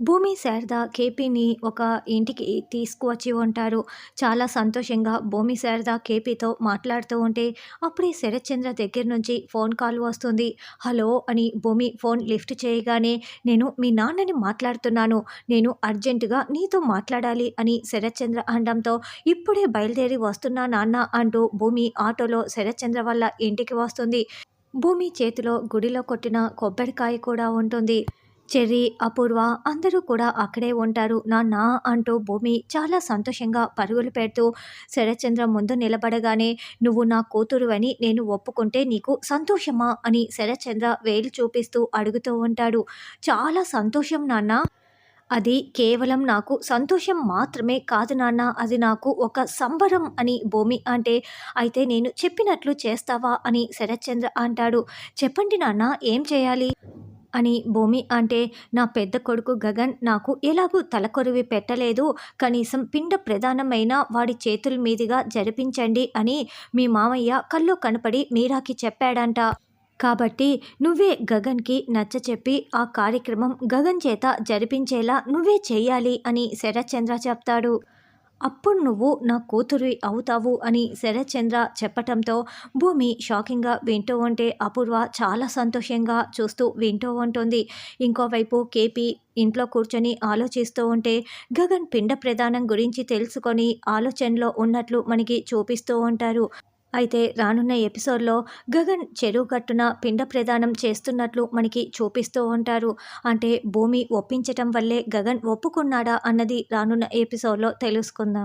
భూమి శారద కేపీని ఒక ఇంటికి తీసుకువచ్చి ఉంటారు. చాలా సంతోషంగా భూమి శారద కేపీతో మాట్లాడుతూ ఉంటే అప్పుడే శరత్చంద్ర దగ్గర నుంచి ఫోన్ కాల్ వస్తుంది. హలో అని భూమి ఫోన్ లిఫ్ట్ చేయగానే నేను మీ నాన్నని మాట్లాడుతున్నాను. నేను అర్జెంటుగా నీతో మాట్లాడాలి అని శరత్చంద్ర అనడంతో ఇప్పుడే బయలుదేరి వస్తున్నా నాన్న అంటూ భూమి ఆటోలో శరత్చంద్ర వల్ల ఇంటికి వస్తుంది. భూమి చేతిలో గుడిలో కొట్టిన కొబ్బరికాయ కూడా ఉంటుంది. చెర్రీ అపూర్వ అందరూ కూడా అక్కడే ఉంటారు. నాన్న అంటూ భూమి చాలా సంతోషంగా పరుగులు పెడుతూ శరత్చంద్ర ముందు నిలబడగానే నువ్వు నా కూతురు అని నేను ఒప్పుకుంటే నీకు సంతోషమా? అని శరత్చంద్ర వేలు చూపిస్తూ అడుగుతూ ఉంటాడు. చాలా సంతోషం నాన్న. అది కేవలం నాకు సంతోషం మాత్రమే కాదు నాన్న. అది నాకు ఒక సంబరం అని భూమి అంటే అయితే నేను చెప్పినట్లు చేస్తావా? అని శరత్చంద్ర అంటాడు. చెప్పండి నాన్న ఏం చేయాలి? అని భూమి అంటే నా పెద్ద కొడుకు గగన్ నాకు ఎలాగూ తలకొరివి పెట్టలేదు. కనీసం పిండ ప్రధానమైన వాడి చేతుల మీదుగా జరిపించండి అని మీ మామయ్య కళ్ళు కనపడి మీరాకి చెప్పాడంట. కాబట్టి నువ్వే గగన్కి నచ్చ చెప్పి ఆ కార్యక్రమం గగన్ చేత జరిపించేలా నువ్వే చేయాలి అని శరత్చంద్ర చెప్తాడు. అప్పుడు నువ్వు నా కూతురి అవుతావు అని శరత్చంద్ర చెప్పటంతో భూమి షాకింగ్గా వింటూ ఉంటే అపూర్వ చాలా సంతోషంగా చూస్తూ వింటూ ఉంటుంది. ఇంకోవైపు కేపీ ఇంట్లో కూర్చొని ఆలోచిస్తూ ఉంటే గగన్ పిండ ప్రధానం గురించి తెలుసుకొని ఆలోచనలో ఉన్నట్లు మనకి చూపిస్తూ ఉంటారు. అయితే రానున్న ఎపిసోడ్లో గగన్ చెరువు గట్టున పిండ ప్రదానం చేస్తున్నట్లు మనకి చూపిస్తూ ఉంటారు. అంటే భూమి ఒప్పించటం వల్లే గగన్ ఒప్పుకున్నాడా అన్నది రానున్న ఎపిసోడ్లో తెలుసుకుందాం.